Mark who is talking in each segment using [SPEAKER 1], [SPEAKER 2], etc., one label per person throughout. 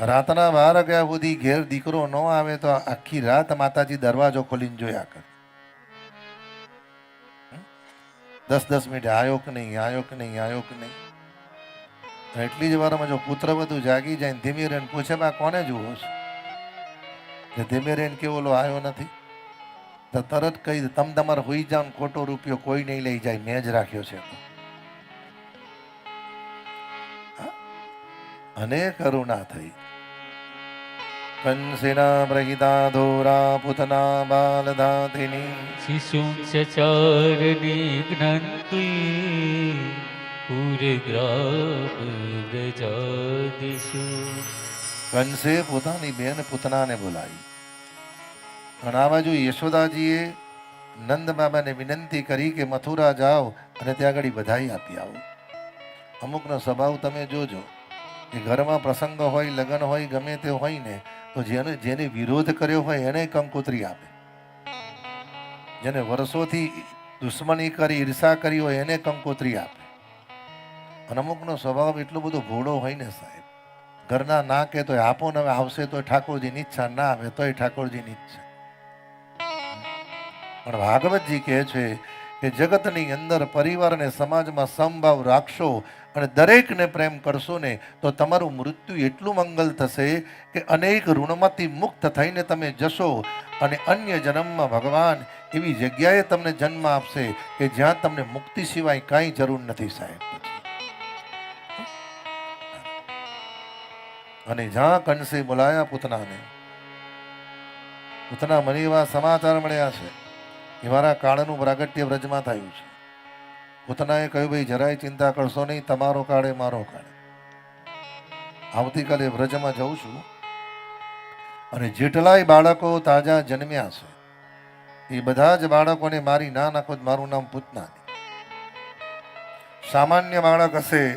[SPEAKER 1] રાતના બાર વાગ્યા સુધી ઘેર દીકરો ન આવે તો આખી રાત માતાજી દરવાજો ખોલીને જોયા કર. દસ દસ મિનિટ આયો કે નહીં, આયો કે નહીં, આયો કે નહીં? એટલી જ વારમાં જો પુત્ર બધું જાગી જાય ધીમે રેન પૂછે, બા, કોને જુઓ છો? ધીમે રેન કે ઓલો આવ્યો નથી? તો તરત કહી તમ તમારે હોઈ ને ખોટો રૂપિયો કોઈ નહીં લઈ જાય, મેં જ રાખ્યો છે તો. અને કરુણા થઈ. કંસિના પ્રહિતા ધોરા પુતના બાલધાતિની
[SPEAKER 2] શિશું જ્ઞાન્તિ પૂરગ્રામરજાદિષુ
[SPEAKER 1] કંસે પોતાની બેન પૂતનાને બોલાવી. પણ આ બાજુ યશોદાજીએ નંદ બાબાને વિનંતી કરી કે મથુરા જાઓ અને ત્યાં આગળ બધાઈ આપી આવો. અમુકનો સ્વભાવ તમે જોજો. કે ઘરમાં પ્રસંગ હોય, લગ્ન હોય, ગમે તે હોય ને, તો જેને જેને વિરોધ કર્યો હોય એને કંકોત્રી આપે. જેને વર્ષોથી દુશ્મની કરી, ઈર્ષા કરી હોય એને કંકોત્રી આપે. અને અમુકનો સ્વભાવ એટલો બધો ભોળો હોય ને સાહેબ, ઘરના ના કે તોય, આપો ને આવશે તો ઠાકોરજીની ઈચ્છા, ના આવે તોય ઠાકોરજીની ઈચ્છા. પણ ભાગવતજી કહે છે કે જગતની અંદર પરિવાર અને સમાજમાં સમભાવ રાખશો અને દરેકને પ્રેમ કરશો ને, તો તમારું મૃત્યુ એટલું મંગલ થશે કે અનેક ઋણમાંથી મુક્ત થઈને તમે જશો અને અન્ય જન્મમાં ભગવાન એવી જગ્યાએ તમને જન્મ આપશે કે જ્યાં તમને મુક્તિ સિવાય કાંઈ જરૂર નથી સાહેબ. અને જ્યાં કંસે બોલાયા પૂતનાને. પૂતના મને એવા સમાચાર મળ્યા છે. એ મારા કાળનું પ્રાગટ્ય વ્રજમાં થયું છે. પૂતનાએ કહ્યું, ભાઈ, જરાય ચિંતા કરશો નહીં, તમારો કાળે મારો કાળે. આવતીકાલે વ્રજમાં જઉં છું અને જેટલાય બાળકો તાજા જન્મ્યા છે. એ બધા જ બાળકોને મારી ના નાખો મારું નામ પૂતના સામાન્ય બાળક હશે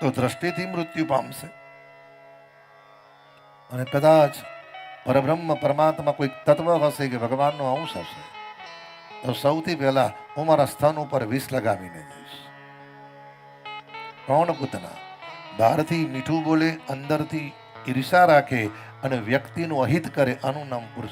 [SPEAKER 1] તો દ્રષ્ટિથી મૃત્યુ પામશે. અને કદાચ પરબ્રહ્મ પરમાત્મા કોઈ તત્વ હશે કે ભગવાનનો અંશ હશે. તો સૌથી પહેલા હું મારા સ્થાન ઉપર વિષ લગાવીને જઈશ. કોણ પૂતના? બહારથી મીઠું બોલે, અંદરથી ઈર્ષા રાખે અને વ્યક્તિનું અહિત કરે, આનું નામ પુરુષ.